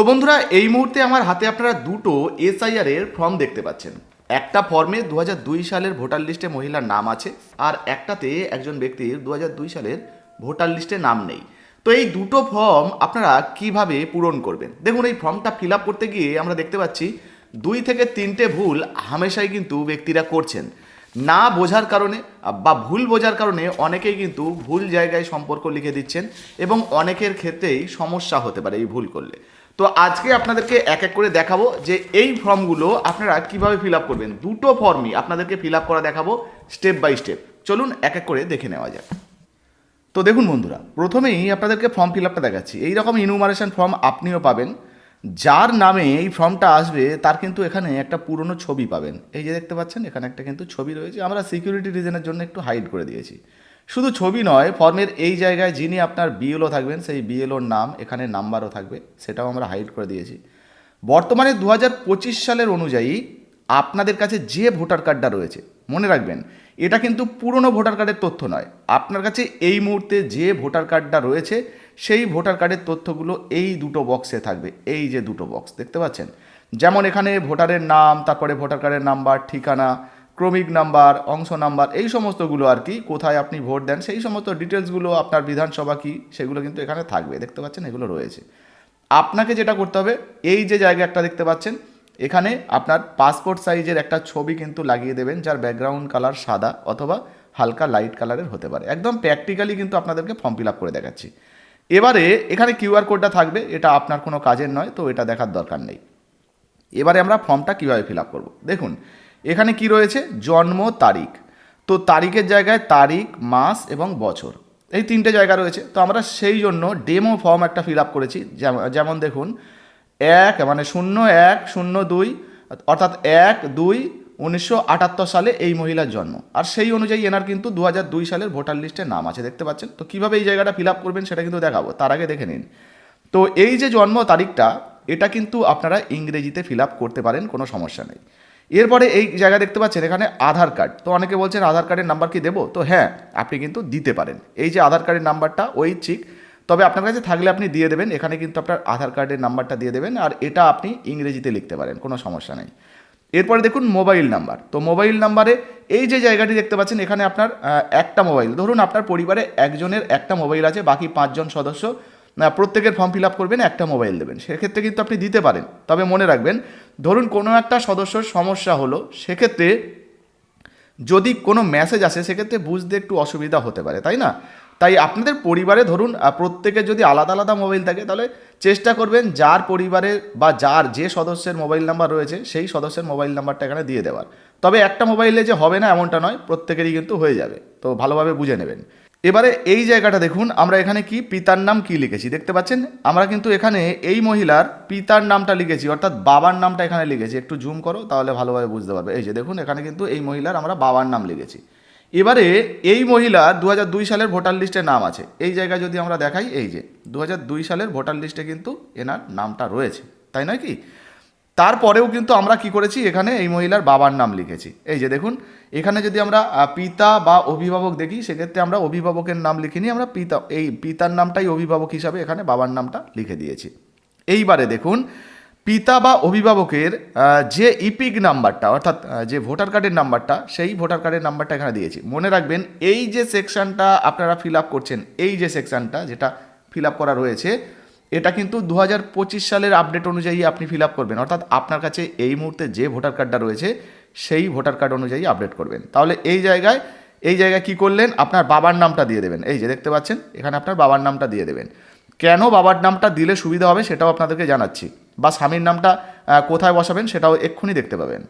তো বন্ধুরা, এই মুহূর্তে আমার হাতে আপনারা দুটো এসআইআর এর ফর্ম দেখতে পাচ্ছেন। একটা ফর্মে দু হাজার দুই সালের ভোটার লিস্টে মহিলার নাম আছে, আর একটাতে একজন ব্যক্তির দু হাজার দুই সালের ভোটার লিস্টে নাম নেই। তো এই দুটো ফর্ম আপনারা কীভাবে পূরণ করবেন? দেখুন, এই ফর্মটা ফিল আপ করতে গিয়ে আমরা দেখতে পাচ্ছি, দুই থেকে তিনটে ভুল হামেশাই কিন্তু ব্যক্তিরা করছেন। না বোঝার কারণে বা ভুল বোঝার কারণে অনেকেই কিন্তু ভুল জায়গায় সম্পর্ক লিখে দিচ্ছেন এবং অনেকের ক্ষেত্রেই সমস্যা হতে পারে এই ভুল করলে। তো আজকে আপনাদেরকে এক এক করে দেখাবো যে এই ফর্মগুলো আপনারা কীভাবে ফিল আপ করবেন। দুটো ফর্মই আপনাদেরকে ফিল আপ করা দেখাবো স্টেপ বাই স্টেপ। চলুন এক এক করে দেখে নেওয়া যাক। তো দেখুন বন্ধুরা, প্রথমেই আপনাদেরকে ফর্ম ফিল আপটা দেখাচ্ছি। এই রকম ইনুমারেশন ফর্ম আপনিও পাবেন। যার নামে এই ফর্মটা আসবে, তার কিন্তু এখানে একটা পুরনো ছবি পাবেন। এই যে দেখতে পাচ্ছেন, এখানে একটা কিন্তু ছবি রয়েছে। আমরা সিকিউরিটি রিজনের জন্য একটু হাইড করে দিয়েছি। শুধু ছবি নয়, ফর্মের এই জায়গায় যিনি আপনার বিএলও থাকবেন, সেই বিএলওর নাম, এখানে নাম্বারও থাকবে, সেটাও আমরা হাইড করে দিয়েছি। বর্তমানে দু হাজার পঁচিশ সালের অনুযায়ী আপনাদের কাছে যে ভোটার কার্ডটা রয়েছে, মনে রাখবেন, এটা কিন্তু পুরনো ভোটার কার্ডের তথ্য নয়। আপনার কাছে এই মুহূর্তে যে ভোটার কার্ডটা রয়েছে, সেই ভোটার কার্ডের তথ্যগুলো এই দুটো বক্সে থাকবে, এই যে দুটো বক্স দেখতে পাচ্ছেন? যেমন এখানে ভোটারের নাম, তারপরে ভোটার কার্ডের নাম্বার, ঠিকানা ক্রমিক নাম্বার, অংশ নাম্বার, এই সমস্তগুলো আর কি, কোথায় আপনি ভোট দেন, সেই সমস্ত ডিটেলসগুলো আপনার বিধানসভা কি, সেগুলো কিন্তু এখানে থাকবে, দেখতে পাচ্ছেন এগুলো রয়েছে। আপনাকে যেটা করতে হবে, এই যে জায়গা একটা দেখতে পাচ্ছেন, এখানে আপনার পাসপোর্ট সাইজের একটা ছবি কিন্তু লাগিয়ে দেবেন, যার ব্যাকগ্রাউন্ড কালার সাদা অথবা হালকা লাইট কালারের হতে পারে। একদম প্র্যাকটিক্যালি কিন্তু আপনাদেরকে ফর্ম ফিল আপ করে দেখাচ্ছি। এবারে এখানে কিউআর কোডটা থাকবে, এটা আপনার কোনো কাজের নয়, তো এটা দেখার দরকার নেই। এবারে আমরা ফর্মটা কীভাবে ফিল আপ করব? দেখুন এখানে কি রয়েছে? জন্ম, তারিখ। তো তারিখের জায়গায় তারিখ, মাস এবং বছর। এই তিনটে জায়গা রয়েছে। তো আমরা সেই জন্য ডেমো ফর্ম একটা ফিল আপ করেছি। যেমন- দেখুন, এক মানে শূন্য এক, শূন্য দুই, অর্থাৎ এক, দুই, উনিশশো সালে এই মহিলার জন্ম। আর সেই অনুযায়ী এনার কিন্তু দু দুই সালের ভোটার লিস্টে নাম আছে। দেখতে পাচ্ছেন? তো কীভাবে এই জায়গাটা ফিল আপ করবেন সেটা কিন্তু দেখাবো। তার আগে দেখে নিন। তো এই যে জন্ম তারিখটা, এটা কিন্তু আপনারা ইংরেজিতে ফিল আপ করতে পারেন, কোনো সমস্যা নেই। এরপরে এই জায়গা দেখতে পাচ্ছেন, এখানে আধার কার্ড। তো অনেকে বলছেন, আধার কার্ডের নাম্বার কি দেবো? তো হ্যাঁ আপনি কিন্তু দিতে পারেন। এই যে আধার কার্ডের নাম্বারটা ঐচ্ছিক তবে আপনার কাছে থাকলে আপনি দিয়ে দেবেন, এখানে কিন্তু আপনার আধার কার্ডের নাম্বারটা দিয়ে দেবেন, আর এটা আপনি ইংরেজিতে লিখতে পারেন, কোনো সমস্যা নেই। এরপরে দেখুন মোবাইল নাম্বার তো মোবাইল নাম্বারে এই যে জায়গাটি দেখতে পাচ্ছেন, এখানে আপনার একটা মোবাইল ধরুন, আপনার পরিবারে একজনের একটা মোবাইল আছে, বাকি পাঁচজন সদস্য প্রত্যেকের ফর্ম ফিল আপ করবেন, একটা মোবাইল দেবেন। সেক্ষেত্রে কিন্তু আপনি দিতে পারেন। তবে মনে রাখবেন ধরুন কোনো একটা সদস্যর সমস্যা হলো সেক্ষেত্রে যদি কোনো মেসেজ আসে সেক্ষেত্রে বুঝতে একটু অসুবিধা হতে পারে তাই না? তাই আপনাদের পরিবারে ধরুন আহ, প্রত্যেকের যদি আলাদা আলাদা মোবাইল থাকে তাহলে চেষ্টা করবেন যার পরিবারের বা যার যে সদস্যের মোবাইল নাম্বার রয়েছে সেই সদস্যের মোবাইল নাম্বারটা এখানে দিয়ে দেওয়ার। তবে একটা মোবাইলে যে হবে না এমনটা নয় প্রত্যেকেরই কিন্তু হয়ে যাবে। তো ভালোভাবে বুঝে নেবেন। এবারে এই জায়গাটা দেখুন, আমরা এখানে কি, পিতার নাম কি লিখেছি, দেখতে পাচ্ছেন? আমরা কিন্তু এখানে এই মহিলার পিতার নামটা লিখেছি, অর্থাৎ বাবার নামটা এখানে লিখেছি, একটু জুম করো, তাহলে ভালোভাবে বুঝতে পারবে। এই যে দেখুন, এখানে কিন্তু এই মহিলার আমরা বাবার নাম লিখেছি। এবারে এই মহিলা দু হাজার দুই সালের ভোটার লিস্টে নাম আছে। এই জায়গায় যদি আমরা দেখাই, এই যে দু হাজার দুই সালের ভোটার লিস্টে কিন্তু এনার নামটা রয়েছে। তাই নয় কি? তারপরেও কিন্তু আমরা কি করেছি? এখানে এই মহিলার বাবার নাম লিখেছি। এই যে দেখুন, এখানে যদি আমরা পিতা বা অভিভাবক দেখি, সেক্ষেত্রে আমরা অভিভাবকের নাম লিখিনি, আমরা পিতা, এই পিতার নামটাই অভিভাবক হিসাবে এখানে বাবার নামটা লিখে দিয়েছি। এইবারে দেখুন, পিতা বা অভিভাবকের যে ইপিক নাম্বারটা, অর্থাৎ যে ভোটার কার্ডের নাম্বারটা, সেই ভোটার কার্ডের নাম্বারটা এখানে দিয়েছি। মনে রাখবেন, এই যে সেকশনটা আপনারা ফিল আপ করছেন, এই যে সেকশনটা যেটা ফিল আপ করা রয়েছে এটা কিন্তু দু হাজার পঁচিশ সালের আপডেট অনুযায়ী আপনি ফিল আপ করবেন। অর্থাৎ আপনার কাছে এই মুহূর্তে যে ভোটার কার্ডটা রয়েছে, সেই ভোটার কার্ড অনুযায়ী আপডেট করবেন। তাহলে এই জায়গায় এই জায়গায় কি করলেন? আপনার বাবার নামটা দিয়ে দেবেন। এই যে দেখতে পাচ্ছেন, এখানে আপনার বাবার নামটা দিয়ে দেবেন। কেন বাবার নামটা দিলে সুবিধা হবে সেটাও আপনাদেরকে জানাচ্ছি। বা স্বামীর নামটা কোথায় বসাবেন সেটাও এক্ষুনি দেখতে পাবেন।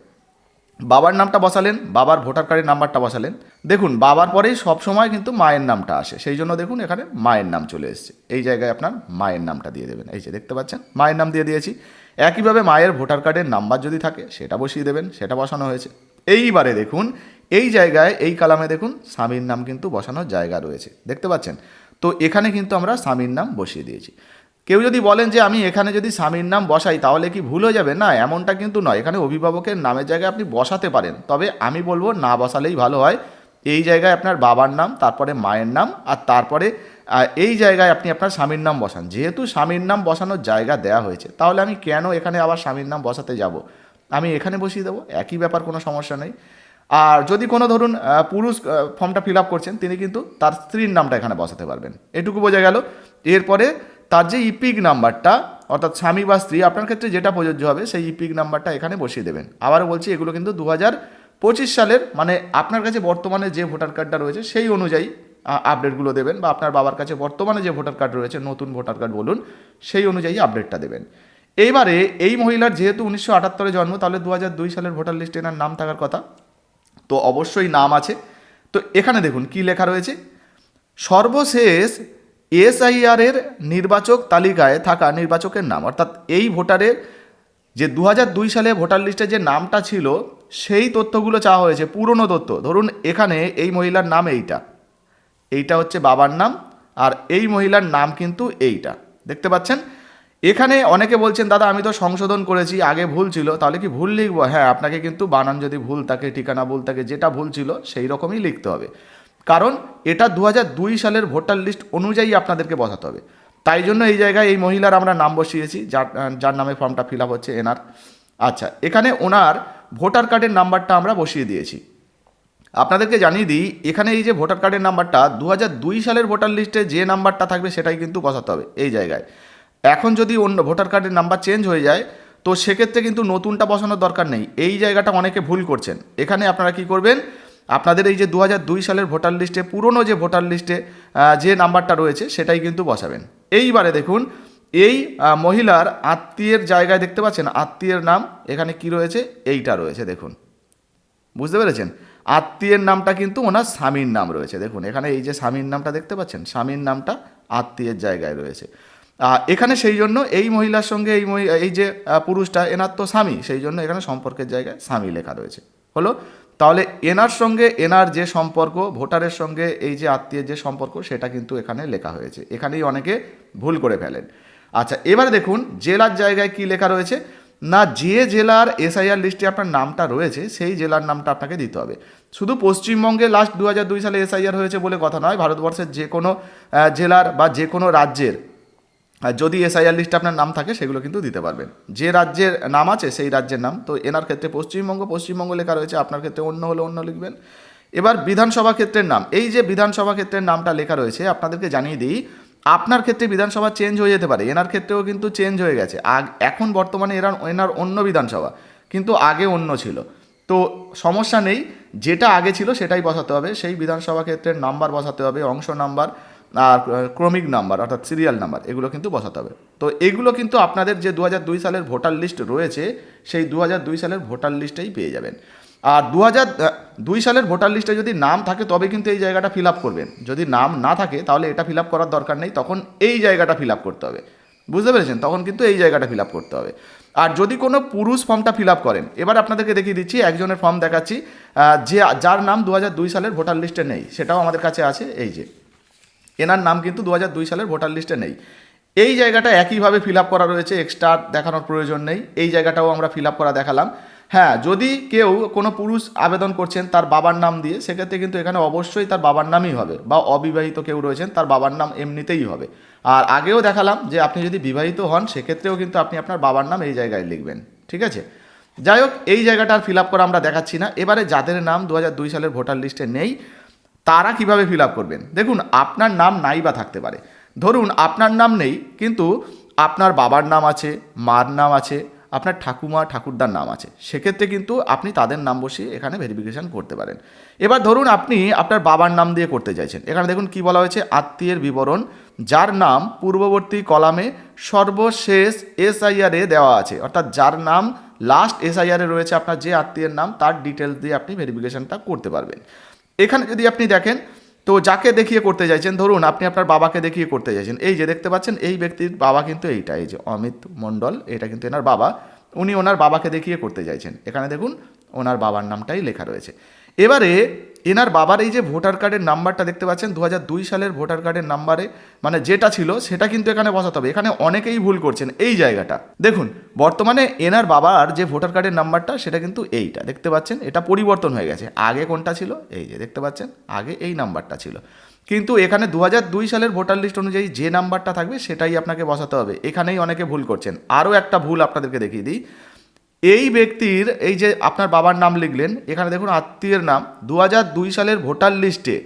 বাবার নামটা বসালেন, বাবার ভোটার কার্ডের নাম্বারটা বসালেন। দেখুন, বাবার পরেই সবসময় কিন্তু মায়ের নামটা আসে। সেই জন্য দেখুন, এখানে মায়ের নাম চলে এসেছে। এই জায়গায় আপনার মায়ের নামটা দিয়ে দেবেন। এই যে দেখতে পাচ্ছেন, মায়ের নাম দিয়ে দিয়েছি। একইভাবে মায়ের ভোটার কার্ডের নাম্বার যদি থাকে, সেটা বসিয়ে দেবেন, সেটা বসানো হয়েছে। এইবারে দেখুন, এই জায়গায়, এই কালামে দেখুন, স্বামীর নাম কিন্তু বসানোর জায়গা রয়েছে। দেখতে পাচ্ছেন? তো এখানে কিন্তু আমরা স্বামীর নাম বসিয়ে দিয়েছি। কেউ যদি বলেন যে আমি এখানে যদি স্বামীর নাম বসাই, তাহলে কি ভুল হয়ে যাবে? না, এমনটা কিন্তু নয়। এখানে অভিভাবকের নামের জায়গায় আপনি বসাতে পারেন। তবে আমি বলব, না বসালেই ভালো হয়। এই জায়গায় আপনার বাবার নাম, তারপরে মায়ের নাম, আর তারপরে এই জায়গায় আপনি আপনার স্বামীর নাম বসান। যেহেতু স্বামীর নাম বসানোর জায়গা দেওয়া হয়েছে, তাহলে আমি কেন এখানে আবার স্বামীর নাম বসাতে যাব? আমি এখানে বসিয়ে দেবো, একই ব্যাপার, কোনো সমস্যা নেই। আর যদি কোনো ধরুন পুরুষ ফর্মটা ফিল আপ করছেন, তিনি কিন্তু তার স্ত্রীর নামটা এখানে বসাতে পারবেন। এটুকু বোঝা গেল। এরপরে তার যে ইপিক নাম্বারটা, অর্থাৎ স্বামী বা স্ত্রী, আপনার ক্ষেত্রে যেটা প্রযোজ্য হবে, সেই ইপিক নাম্বারটা এখানে বসিয়ে দেবেন। আবারও বলছি, এগুলো কিন্তু দু পঁচিশ সালের মানে আপনার কাছে বর্তমানে যে ভোটার কার্ডটা রয়েছে, সেই অনুযায়ী আপডেটগুলো দেবেন বা আপনার বাবার কাছে বর্তমানে যে ভোটার কার্ড রয়েছে, নতুন ভোটার কার্ড বলুন, সেই অনুযায়ী আপডেটটা দেবেন। এইবারে এই মহিলার যেহেতু উনিশশো আটাত্তরে জন্ম, তাহলে দু হাজার দুই সালের ভোটার লিস্টে এনার নাম থাকার কথা। তো অবশ্যই নাম আছে। তো এখানে দেখুন কি লেখা রয়েছে। সর্বশেষ এসআইআর এর নির্বাচক তালিকায় থাকা নির্বাচকের নাম, অর্থাৎ এই ভোটারের যে দু সালে ভোটার লিস্টে যে নামটা ছিল, সেই তথ্যগুলো চাওয়া হয়েছে, পুরনো তথ্য। ধরুন, এখানে এই মহিলার নাম এইটা। এইটা হচ্ছে বাবার নাম, আর এই মহিলার নাম কিন্তু এইটা। দেখতে পাচ্ছেন? এখানে অনেকে বলছেন, দাদা, আমি তো সংশোধন করেছি, আগে ভুল ছিল, তাহলে কি ভুল লিখব? হ্যাঁ আপনাকে কিন্তু বানান যদি ভুল থাকে, ঠিকানা ভুল থাকে, যেটা ভুল ছিল, সেই রকমই লিখতে হবে। কারণ এটা দু সালের ভোটার লিস্ট অনুযায়ী আপনাদেরকে বসাতে হবে। তাই জন্য এই জায়গায় এই মহিলার আমরা নাম বসিয়েছি, যার যার নামে ফর্মটা ফিল আপ হচ্ছে এনার। আচ্ছা এখানে ওনার ভোটার কার্ডের নাম্বারটা আমরা বসিয়ে দিয়েছি। আপনাদেরকে জানিয়ে দিই, এখানে এই যে ভোটার কার্ডের নাম্বারটা দু সালের ভোটার লিস্টে যে নাম্বারটা থাকবে সেটাই কিন্তু বসাতে হবে এই জায়গায়। এখন যদি অন্য ভোটার কার্ডের নাম্বার চেঞ্জ হয়ে যায়, তো সেক্ষেত্রে কিন্তু নতুনটা বসানোর দরকার নেই। এই জায়গাটা অনেকে ভুল করছেন। এখানে আপনারা কি করবেন? আপনাদের এই যে দু সালের ভোটার লিস্টে, পুরনো যে ভোটার লিস্টে যে নাম্বারটা রয়েছে, সেটাই কিন্তু বসাবেন। এইবারে দেখুন, এই মহিলার আত্মীয়ের জায়গায় দেখতে পাচ্ছেন, আত্মীয়ের নাম, এখানে কি রয়েছে? এইটা রয়েছে, দেখুন। বুঝতে পেরেছেন? আত্মীয়ের নামটা কিন্তু ওনার স্বামীর নাম রয়েছে, দেখুন। এখানে এই যে স্বামীর নামটা দেখতে পাচ্ছেন, স্বামীর নামটা আত্মীয়ের জায়গায় রয়েছে। এখানে সেই জন্য এই মহিলার সঙ্গে এই এই যে পুরুষটা, এনার তো স্বামী, সেই জন্য এখানে সম্পর্কের জায়গায় স্বামী লেখা রয়েছে। হলো তাহলে এনার সঙ্গে এনার যে সম্পর্ক, ভোটারের সঙ্গে এই যে আত্মীয়ের যে সম্পর্ক, সেটা কিন্তু এখানে লেখা হয়েছে। এখানেই অনেকে ভুল করে ফেলেন। আচ্ছা এবারে দেখুন, জেলার জায়গায় কি লেখা রয়েছে? না, যে জেলার এসআইআর লিস্টে আপনার নামটা রয়েছে, সেই জেলার নামটা আপনাকে দিতে হবে। শুধু পশ্চিমবঙ্গে লাস্ট দু সালে এসআইআর হয়েছে বলে কথা নয়, ভারতবর্ষের যে কোনো জেলার বা যে কোনো রাজ্যের আর যদি এসআইআর লিস্টে আপনার নাম থাকে, সেগুলো কিন্তু দিতে পারবেন। যে রাজ্যের নাম আছে, সেই রাজ্যের নাম। তো এনার ক্ষেত্রে পশ্চিমবঙ্গ পশ্চিমবঙ্গ লেখা রয়েছে, আপনার ক্ষেত্রে অন্য হলে অন্য লিখবেন। এবার বিধানসভা ক্ষেত্রের নাম। এই যে বিধানসভা ক্ষেত্রের নামটা লেখা রয়েছে, আপনাদেরকে জানিয়ে দিই, আপনার ক্ষেত্রে বিধানসভা চেঞ্জ হয়ে যেতে পারে। এনার ক্ষেত্রেও কিন্তু চেঞ্জ হয়ে গেছে। আগ, এখন বর্তমানে এরা এনার অন্য বিধানসভা, কিন্তু আগে অন্য ছিল। তো সমস্যা নেই, যেটা আগে ছিল সেটাই বসাতে হবে। সেই বিধানসভা ক্ষেত্রের নাম্বার বসাতে হবে, অংশ নাম্বার। আর ক্রমিক নাম্বার, অর্থাৎ সিরিয়াল নাম্বার এগুলো কিন্তু বসাতে হবে। তো এগুলো কিন্তু আপনাদের যে দু সালের ভোটার লিস্ট রয়েছে, সেই দু সালের ভোটার লিস্টেই পেয়ে যাবেন। আর দু দুই সালের ভোটার লিস্টে যদি নাম থাকে, তবে কিন্তু এই জায়গাটা ফিল করবেন। যদি নাম না থাকে, তাহলে এটা ফিল করার দরকার নেই, তখন এই জায়গাটা ফিল করতে হবে। বুঝতে পেরেছেন? তখন কিন্তু এই জায়গাটা ফিল করতে হবে। আর যদি কোনো পুরুষ ফর্মটা ফিল করেন, এবার আপনাদেরকে দেখিয়ে দিচ্ছি, একজনের ফর্ম দেখাচ্ছি যে, যার নাম দু সালের ভোটার লিস্টে নেই, সেটাও আমাদের কাছে আছে, এই যে। এনার নাম কিন্তু দু সালের ভোটার লিস্টে নেই। এই জায়গাটা একইভাবে ফিল আপ করা রয়েছে, এক্সট্রা দেখানোর প্রয়োজন নেই। এই জায়গাটাও আমরা ফিল আপ করা দেখালাম। হ্যাঁ যদি কেউ কোনো পুরুষ আবেদন করছেন তার বাবার নাম দিয়ে, সেক্ষেত্রে কিন্তু এখানে অবশ্যই তার বাবার নামই হবে বা অবিবাহিত কেউ রয়েছেন, তার বাবার নাম এমনিতেই হবে। আর আগেও দেখালাম যে আপনি যদি বিবাহিত হন, সেক্ষেত্রেও কিন্তু আপনি আপনার বাবার নাম এই জায়গায় লিখবেন, ঠিক আছে? যাই হোক, এই জায়গাটা আর ফিল আপ করা আমরা দেখাচ্ছি না। এবারে যাদের নাম দু সালের ভোটার লিস্টে নেই তারা কীভাবে ফিল আপ করবেন? দেখুন, আপনার নাম নাই বা থাকতে পারে। ধরুন, আপনার নাম নেই, কিন্তু আপনার বাবার নাম আছে, মার নাম আছে, আপনার ঠাকুমা, ঠাকুরদার নাম আছে। সেক্ষেত্রে কিন্তু আপনি তাদের নাম বসিয়ে এখানে ভেরিফিকেশন করতে পারেন। এবার ধরুন, আপনি আপনার বাবার নাম দিয়ে করতে চাইছেন। এখানে দেখুন কি বলা হয়েছে, আত্মীয়ের বিবরণ, যার নাম পূর্ববর্তী কলামে সর্বশেষ এসআইআরে দেওয়া আছে। অর্থাৎ যার নাম লাস্ট এসআইআরে রয়েছে আপনার যে আত্মীয়ের নাম, তার ডিটেলস দিয়ে আপনি ভেরিফিকেশনটা করতে পারবেন। এখানে যদি আপনি দেখেন, তো যাকে দেখিয়ে করতে চাইছেন, ধরুন আপনি আপনার বাবাকে দেখিয়ে করতে চাইছেন, এই যে দেখতে পাচ্ছেন, এই ব্যক্তির বাবা কিন্তু এইটা, এই যে অমিত মণ্ডল, এটা কিন্তু এনার বাবা, উনি ওনার বাবাকে দেখিয়ে করতে চাইছেন। এখানে দেখুন, ওনার বাবার নামটাই লেখা রয়েছে। এবারে এনার বাবার এই যে ভোটার কার্ডের নাম্বারটা দেখতে পাচ্ছেন দু দুই সালের ভোটার কার্ডের নাম্বারে মানে যেটা ছিল সেটা কিন্তু এখানে বসাতে হবে। এখানে অনেকেই ভুল করছেন এই জায়গাটা। দেখুন, বর্তমানে এনার বাবার যে ভোটার কার্ডের নাম্বারটা, সেটা কিন্তু এইটা। দেখতে পাচ্ছেন, এটা পরিবর্তন হয়ে গেছে। আগে কোনটা ছিল? এই যে, দেখতে পাচ্ছেন, আগে এই নাম্বারটা ছিল। কিন্তু এখানে দু দুই সালের ভোটার লিস্ট অনুযায়ী যে নাম্বারটা থাকবে, সেটাই আপনাকে বসাতে হবে। এখানেই অনেকে ভুল করছেন। আরও একটা ভুল আপনাদেরকে দেখিয়ে দিই। এই ব্যক্তির, এই যে আপনার বাবার নাম লিখলেন, এখানে দেখুন আত্মীয়ের নাম দু দুই সালের ভোটার লিস্টে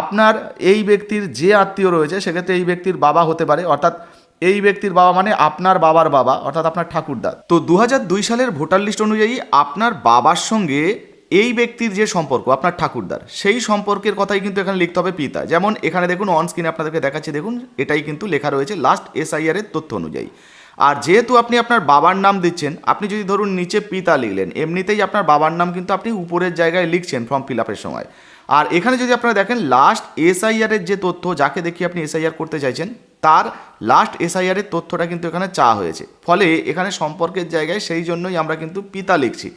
আপনার এই ব্যক্তির যে আত্মীয় রয়েছে, সেক্ষেত্রে এই ব্যক্তির বাবা হতে পারে। অর্থাৎ এই ব্যক্তির বাবা মানে আপনার বাবার বাবা, অর্থাৎ আপনার ঠাকুরদা। তো দু দুই সালের ভোটার লিস্ট অনুযায়ী আপনার বাবার সঙ্গে এই ব্যক্তির যে সম্পর্ক, আপনার ঠাকুরদার, সেই সম্পর্কের কথাই কিন্তু এখানে লিখতে হবে পিতা। যেমন এখানে দেখুন অন স্ক্রিনে আপনাদেরকে দেখাচ্ছি, দেখুন, এটাই কিন্তু লেখা রয়েছে লাস্ট এসআইআর এর তথ্য অনুযায়ী। আর যেহেতু আপনি আপনার বাবার নাম দিচ্ছেন, আপনি যদি ধরুন নিচে পিতা লিখলেন, এমনিতেই আপনার বাবার নাম কিন্তু আপনি উপরের জায়গায় লিখছেন ফর্ম ফিল আপের সময়। আর এখানে যদি আপনারা দেখেন লাস্ট এসআইআরের যে তথ্য যাকে দেখিয়ে আপনি এসআইআর করতে চাইছেন, তার লাস্ট এসআইআরের তথ্যটা কিন্তু এখানে চা হয়েছে। ফলে এখানে সম্পর্কের জায়গায় সেই জন্যই আমরা কিন্তু পিতা লিখছি।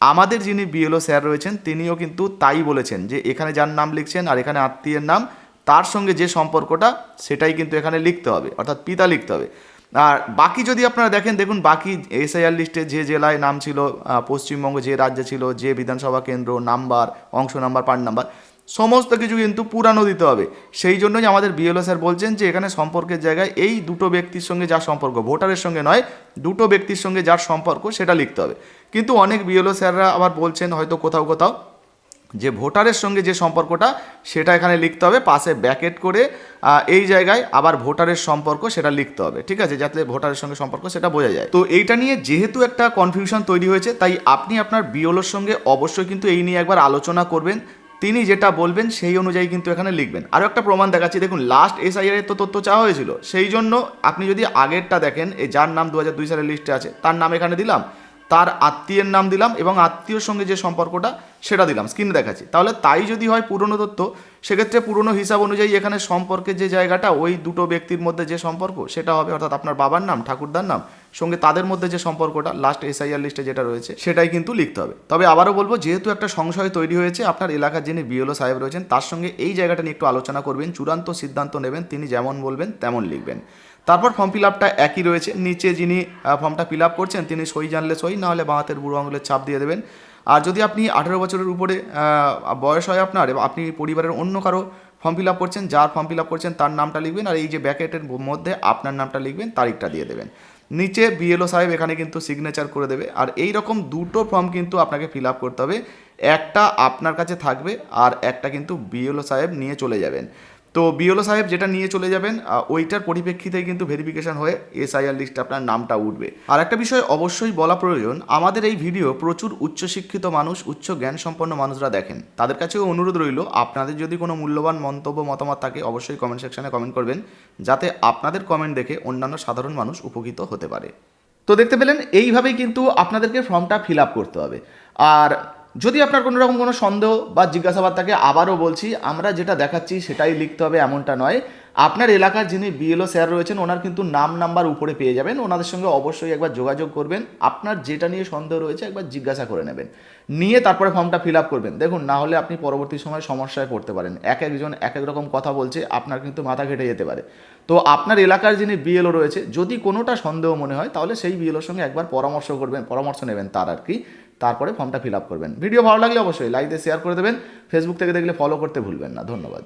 আমাদের যিনি বিএলও স্যার রয়েছেন, তিনিও কিন্তু তাই বলেছেন যে এখানে যার নাম লিখছেন আর এখানে আত্মীয়ের নাম, তার সঙ্গে যে সম্পর্কটা, সেটাই কিন্তু এখানে লিখতে হবে, অর্থাৎ পিতা লিখতে হবে। আর বাকি যদি আপনারা দেখেন, দেখুন বাকি এসআইআর লিস্টে যে জেলায় নাম ছিল পশ্চিমবঙ্গ, যে রাজ্যে ছিল, যে বিধানসভা কেন্দ্র, নাম্বার, অংশ নাম্বার, পার্ট নাম্বার, সমস্ত কিছু কিন্তু পুরানো দিতে হবে। সেই জন্যই আমাদের বিএলও স্যার বলছেন যে এখানে সম্পর্কের জায়গায় এই দুটো ব্যক্তির সঙ্গে যার সম্পর্ক, ভোটারের সঙ্গে নয়, দুটো ব্যক্তির সঙ্গে যার সম্পর্ক সেটা লিখতে হবে। কিন্তু অনেক বিএলও স্যাররা আবার বলছেন হয়তো কোথাও কোথাও যে ভোটারের সঙ্গে যে সম্পর্কটা, সেটা এখানে লিখতে হবে, পাশে ব্যাকেট করে এই জায়গায় আবার ভোটারের সম্পর্ক সেটা লিখতে হবে, ঠিক আছে? যাতে ভোটারের সঙ্গে সম্পর্ক সেটা বোঝা যায়। তো এইটা নিয়ে যেহেতু একটা কনফিউশন তৈরি হয়েছে, তাই আপনি আপনার বিওলোর সঙ্গে অবশ্যই কিন্তু এই নিয়ে একবার আলোচনা করবেন। তিনি যেটা বলবেন, সেই অনুযায়ী কিন্তু এখানে লিখবেন। আরও একটা প্রমাণ দেখাচ্ছি, দেখুন লাস্ট এসআইআর এর তো তথ্য চাওয়া হয়েছিল। সেই জন্য আপনি যদি আগেরটা দেখেন এই যার নাম দু হাজার দুই সালের লিস্টে আছে, তার নাম এখানে দিলাম। তার আত্মীয়ের নাম দিলাম এবং আত্মীয়র সঙ্গে যে সম্পর্কটা সেটা দিলাম। স্ক্রিনে দেখাচ্ছি। তাহলে তাই যদি হয় পুরনো তথ্য, সেক্ষেত্রে পুরনো হিসাব অনুযায়ী এখানে সম্পর্কের যে জায়গাটা, ওই দুটো ব্যক্তির মধ্যে যে সম্পর্ক, সেটা হবে অর্থাৎ আপনার বাবার নাম, ঠাকুরদার নাম, সঙ্গে তাদের মধ্যে যে সম্পর্কটা লাস্ট এসআইআর লিস্টে যেটা রয়েছে, সেটাই কিন্তু লিখতে হবে। তবে আবারও বলব, যেহেতু একটা সংশয় তৈরি হয়েছে, আপনার এলাকার যিনি বিএলও সাহেব রয়েছেন, তার সঙ্গে এই জায়গাটা নিয়ে একটু আলোচনা করবেন, চূড়ান্ত সিদ্ধান্ত নেবেন, তিনি যেমন বলবেন, তেমন লিখবেন। তারপর ফর্ম ফিল আপটা একই রয়েছে। নিচে যিনি ফর্মটা ফিল আপ করছেন, তিনি সই জানলে সই, না হলে হাতের বুড়ো আঙুলের ছাপ দিয়ে দেবেন। আর যদি আপনি আঠেরো বছরের উপরে বয়স হয় আপনার আপনি পরিবারের অন্য কারও ফর্ম ফিল আপ করছেন, যার ফর্ম ফিল আপ করছেন, তার নামটা লিখবেন, আর এই যে ব্যাকেটের মধ্যে আপনার নামটা লিখবেন, তারিখটা দিয়ে দেবেন। নিচে বিএলও সাহেব এখানে কিন্তু সিগনেচার করে দেবে, আর এই রকম দুটো ফর্ম কিন্তু আপনাকে ফিল আপ করতে হবে। একটা আপনার কাছে থাকবে, আর একটা কিন্তু বিএলও সাহেব নিয়ে চলে যাবেন। তো বিএলও সাহেব যেটা নিয়ে চলে যাবেন ওইটার পরিপ্রেক্ষিতে কিন্তু ভেরিফিকেশন হয়ে এসআইআর লিস্টে আপনার নামটা উঠবে। আর একটা বিষয় অবশ্যই বলা প্রয়োজন, আমাদের এই ভিডিও প্রচুর উচ্চশিক্ষিত মানুষ, উচ্চ জ্ঞান সম্পন্ন মানুষরা দেখেন। তাদের কাছেও অনুরোধ রইল, আপনাদের যদি কোনো মূল্যবান মন্তব্য, মতামত থাকে, অবশ্যই কমেন্ট সেকশনে কমেন্ট করবেন, যাতে আপনাদের কমেন্ট দেখে অন্যান্য সাধারণ মানুষ উপকৃত হতে পারে। তো দেখতে পেলেন, এইভাবেই কিন্তু আপনাদেরকে ফর্মটা ফিল আপ করতে হবে। আর যদি আপনার কোনো রকম কোনো সন্দেহ বা জিজ্ঞাসাবাদ থাকে, আবারও বলছি, আমরা যেটা দেখাচ্ছি সেটাই লিখতে হবে, এমনটা নয়। আপনার এলাকার যিনি বিএলও স্যার রয়েছেন, ওনার কিন্তু নাম নাম্বার উপরে পেয়ে যাবেন। ওনাদের সঙ্গে অবশ্যই একবার যোগাযোগ করবেন। আপনার যেটা নিয়ে সন্দেহ রয়েছে, একবার জিজ্ঞাসা করে নেবেন। নিয়ে তারপরে ফর্মটা ফিল আপ করবেন। দেখুন, না হলে আপনি পরবর্তী সময় সমস্যায় পড়তে পারেন। এক একজন এক এক রকম কথা বলছে, আপনার কিন্তু মাথা ঘেটে যেতে পারে। তো আপনার এলাকার যিনি বিএলও রয়েছে, যদি কোনোটা সন্দেহ মনে হয়, তাহলে সেই বিএলওর সঙ্গে একবার পরামর্শ করবেন, পরামর্শ নেবেন তার আর কি। তারপরে ফর্মটা ফিল আপ করবেন। ভিডিও ভালো লাগলে অবশ্যই লাইক দিয়ে শেয়ার করে দেবেন। ফেসবুক থেকে দেখলে ফলো করতে ভুলবেন না। ধন্যবাদ।